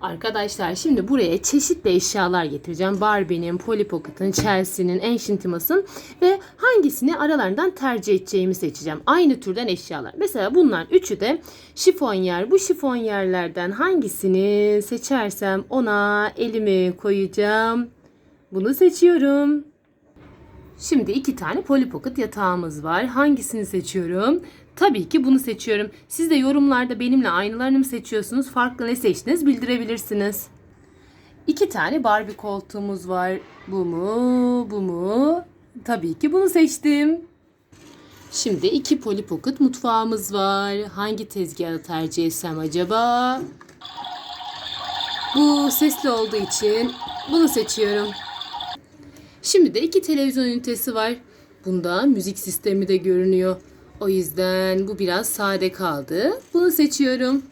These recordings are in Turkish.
Arkadaşlar şimdi buraya çeşitli eşyalar getireceğim. Barbie'nin, Polly Pocket'ın, Chelsea'nin, Ancient Timos'ın ve hangisini aralarından tercih edeceğimi seçeceğim. Aynı türden eşyalar. Mesela bunlar üçü de şifonyer. Bu şifonyerlerden hangisini seçersem ona elimi koyacağım. Bunu seçiyorum. Şimdi iki tane Polly Pocket yatağımız var. Hangisini seçiyorum? Tabii ki bunu seçiyorum. Siz de yorumlarda benimle aynılarını mı seçiyorsunuz? Farklı ne seçtiniz bildirebilirsiniz. İki tane Barbie koltuğumuz var. Bu mu? Bu mu? Tabii ki bunu seçtim. Şimdi iki Polly Pocket mutfağımız var. Hangi tezgahı tercih etsem acaba? Bu sesli olduğu için bunu seçiyorum. Şimdi de iki televizyon ünitesi var. Bunda müzik sistemi de görünüyor. O yüzden bu biraz sade kaldı. Bunu seçiyorum.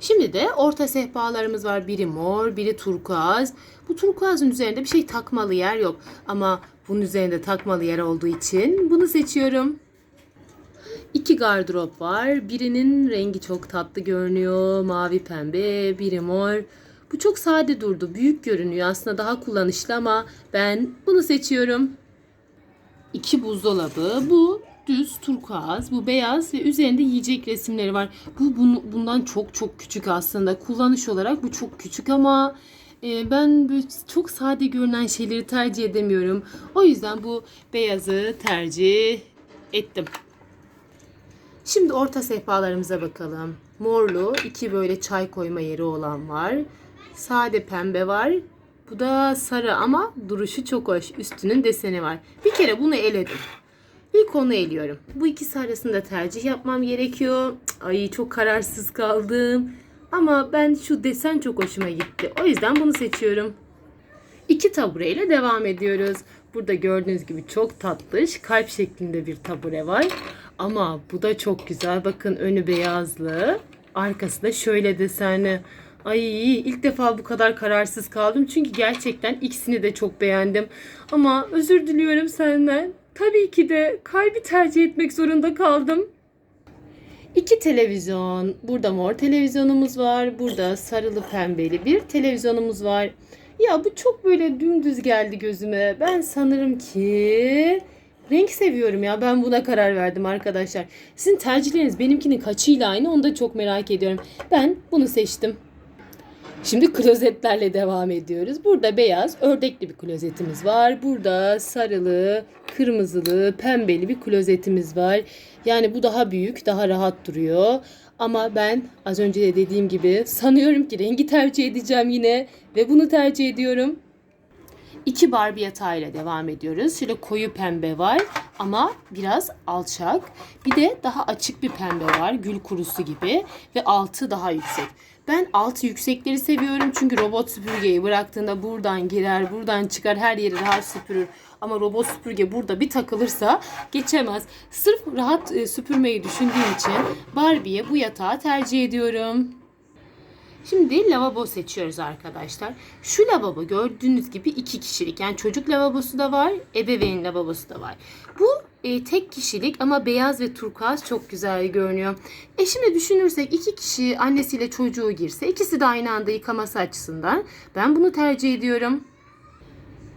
Şimdi de orta sehpalarımız var. Biri mor, biri turkuaz. Bu turkuazın üzerinde bir şey takmalı yer yok. Ama bunun üzerinde takmalı yer olduğu için bunu seçiyorum. İki gardırop var. Birinin rengi çok tatlı görünüyor. Mavi pembe, biri mor. Bu çok sade durdu. Büyük görünüyor. Aslında daha kullanışlı ama ben bunu seçiyorum. İki buzdolabı. Bu düz turkuaz, bu beyaz ve üzerinde yiyecek resimleri var. Bu bunu, bundan çok çok küçük aslında. Kullanış olarak bu çok küçük ama e, ben çok sade görünen şeyleri tercih edemiyorum. O yüzden bu beyazı tercih ettim. Şimdi orta sehpalarımıza bakalım. Morlu iki böyle çay koyma yeri olan var. Sade pembe var. Bu da sarı ama duruşu çok hoş. Üstünün deseni var. Bir kere bunu eledim. İlk onu eliyorum. Bu ikisi arasında tercih yapmam gerekiyor. Ay çok kararsız kaldım. Ama ben şu desen çok hoşuma gitti. O yüzden bunu seçiyorum. İki tabureyle devam ediyoruz. Burada gördüğünüz gibi çok tatlış kalp şeklinde bir tabure var. Ama bu da çok güzel. Bakın önü beyazlı. Arkası da şöyle desenli. Ay ilk defa bu kadar kararsız kaldım. Çünkü gerçekten ikisini de çok beğendim. Ama özür diliyorum senden. Tabii ki de kalbi tercih etmek zorunda kaldım. İki televizyon. Burada mor televizyonumuz var. Burada sarılı pembeli bir televizyonumuz var. Ya bu çok böyle dümdüz geldi gözüme. Ben sanırım ki renk seviyorum ya. Ben buna karar verdim arkadaşlar. Sizin tercihleriniz benimkinin kaçıyla aynı onu da çok merak ediyorum. Ben bunu seçtim. Şimdi klozetlerle devam ediyoruz. Burada beyaz ördekli bir klozetimiz var. Burada sarılı, kırmızılı, pembeli bir klozetimiz var. Yani bu daha büyük, daha rahat duruyor. Ama ben az önce de dediğim gibi sanıyorum ki rengi tercih edeceğim yine ve bunu tercih ediyorum. İki Barbie yatağıyla devam ediyoruz. Şöyle koyu pembe var ama biraz alçak. Bir de daha açık bir pembe var. Gül kurusu gibi ve altı daha yüksek. Ben altı yüksekleri seviyorum çünkü robot süpürgeyi bıraktığında buradan girer, buradan çıkar, her yeri rahat süpürür. Ama robot süpürge burada bir takılırsa geçemez. Sırf rahat e, süpürmeyi düşündüğüm için Barbie'ye bu yatağı tercih ediyorum. Şimdi lavabo seçiyoruz arkadaşlar. Şu lavabo gördüğünüz gibi iki kişilik. Yani çocuk lavabosu da var, ebeveyn lavabosu da var. Bu e, tek kişilik ama beyaz ve turkuaz çok güzel görünüyor. E şimdi düşünürsek iki kişi annesiyle çocuğu girse ikisi de aynı anda yıkaması açısından ben bunu tercih ediyorum.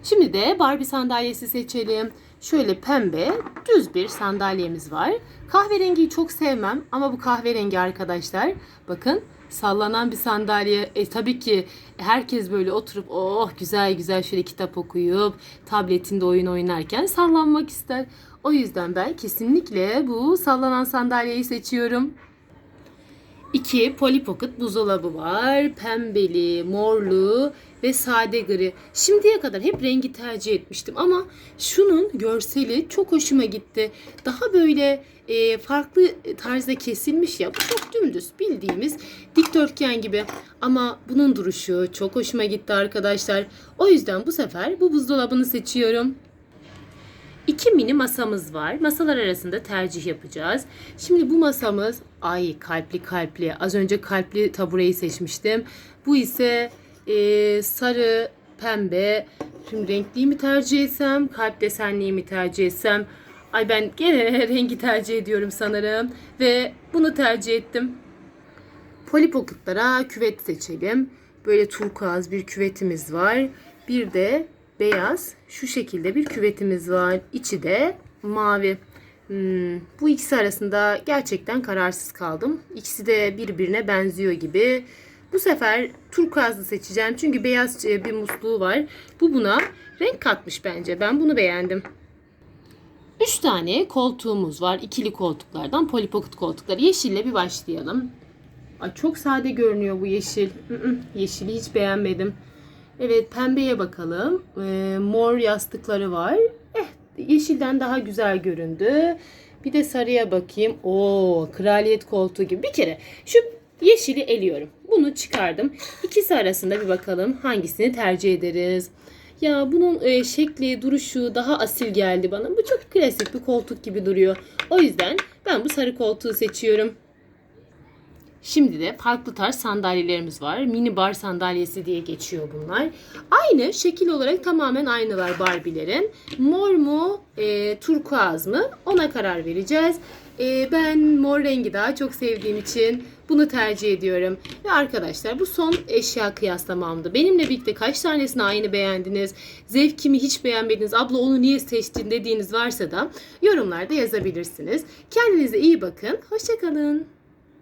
Şimdi de Barbie sandalyesi seçelim. Şöyle pembe düz bir sandalyemiz var. Kahverengiyi çok sevmem ama bu kahverengi arkadaşlar bakın sallanan bir sandalye. E, tabii ki herkes böyle oturup oh güzel güzel şöyle kitap okuyup tabletinde oyun oynarken sallanmak ister. O yüzden ben kesinlikle bu sallanan sandalyeyi seçiyorum. İki Polly Pocket buzdolabı var. Pembeli, morlu ve sade gri. Şimdiye kadar hep rengi tercih etmiştim ama şunun görseli çok hoşuma gitti. Daha böyle e, farklı tarzda kesilmiş ya. Bu çok dümdüz bildiğimiz dikdörtgen gibi. Ama bunun duruşu çok hoşuma gitti arkadaşlar. O yüzden bu sefer bu buzdolabını seçiyorum. İki mini masamız var. Masalar arasında tercih yapacağız. Şimdi bu masamız ay kalpli kalpli. Az önce kalpli tabureyi seçmiştim. Bu ise e, sarı pembe. Şimdi renkliyi mi tercih etsem, kalp desenliyi mi tercih etsem? Ay ben gene rengi tercih ediyorum sanırım ve bunu tercih ettim. Polly Pocket'lara küvet seçelim. Böyle turkuaz bir küvetimiz var. Bir de beyaz şu şekilde bir küvetimiz var. İçi de mavi. Hmm, bu ikisi arasında gerçekten kararsız kaldım. İkisi de birbirine benziyor gibi. Bu sefer turkuazlı seçeceğim. Çünkü beyaz e, bir musluğu var. Bu buna renk katmış bence. Ben bunu beğendim. Üç tane koltuğumuz var. İkili koltuklardan Polly Pocket koltukları. Yeşille bir başlayalım. Ay çok sade görünüyor bu yeşil. Yeşili hiç beğenmedim. Evet pembeye bakalım. Ee, mor yastıkları var. Eh yeşilden daha güzel göründü. Bir de sarıya bakayım. Oo kraliyet koltuğu gibi. Bir kere şu yeşili eliyorum. Bunu çıkardım. İkisi arasında bir bakalım hangisini tercih ederiz. Ya bunun e, şekli, duruşu daha asil geldi bana. Bu çok klasik bir koltuk gibi duruyor. O yüzden ben bu sarı koltuğu seçiyorum. Şimdi de farklı tarz sandalyelerimiz var. Mini bar sandalyesi diye geçiyor bunlar. Aynı şekil olarak tamamen aynılar Barbie'lerin. Mor mu, e, turkuaz mı ona karar vereceğiz. E, ben mor rengi daha çok sevdiğim için bunu tercih ediyorum. Ve arkadaşlar bu son eşya kıyaslamamdı. Benimle birlikte kaç tanesini aynı beğendiniz? Zevkimi hiç beğenmediniz. Abla onu niye seçtin dediğiniz varsa da yorumlarda yazabilirsiniz. Kendinize iyi bakın. Hoşçakalın.